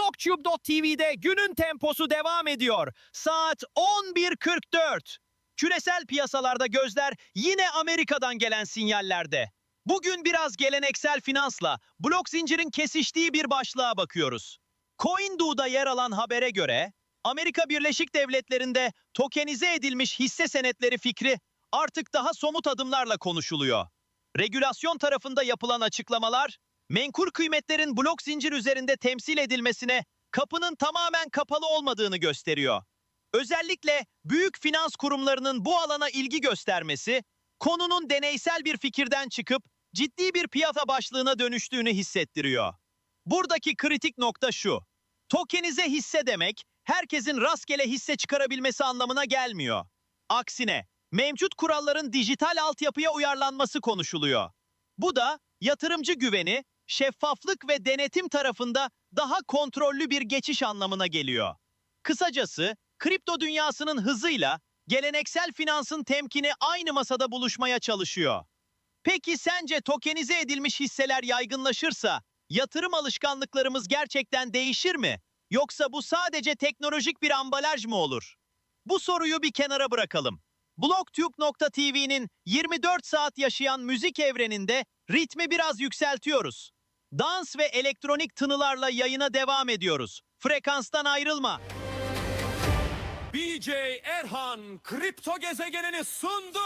BlockTube.tv'de günün temposu devam ediyor. Saat 11.44. Küresel piyasalarda gözler yine Amerika'dan gelen sinyallerde. Bugün biraz geleneksel finansla blok zincirin kesiştiği bir başlığa bakıyoruz. CoinDo'da yer alan habere göre Amerika Birleşik Devletleri'nde tokenize edilmiş hisse senetleri fikri artık daha somut adımlarla konuşuluyor. Regülasyon tarafında yapılan açıklamalar, menkul kıymetlerin blok zincir üzerinde temsil edilmesine kapının tamamen kapalı olmadığını gösteriyor. Özellikle büyük finans kurumlarının bu alana ilgi göstermesi, konunun deneysel bir fikirden çıkıp ciddi bir piyasa başlığına dönüştüğünü hissettiriyor. Buradaki kritik nokta şu. Tokenize hisse demek, herkesin rastgele hisse çıkarabilmesi anlamına gelmiyor. Aksine, mevcut kuralların dijital altyapıya uyarlanması konuşuluyor. Bu da yatırımcı güveni, şeffaflık ve denetim tarafında daha kontrollü bir geçiş anlamına geliyor. Kısacası, kripto dünyasının hızıyla geleneksel finansın temkini aynı masada buluşmaya çalışıyor. Peki sence tokenize edilmiş hisseler yaygınlaşırsa yatırım alışkanlıklarımız gerçekten değişir mi? Yoksa bu sadece teknolojik bir ambalaj mı olur? Bu soruyu bir kenara bırakalım. Blogtube.tv'nin 24 saat yaşayan müzik evreninde ritmi biraz yükseltiyoruz. Dans ve elektronik tınılarla yayına devam ediyoruz. Frekanstan ayrılma. BJ Erhan kripto gezegenini sundu.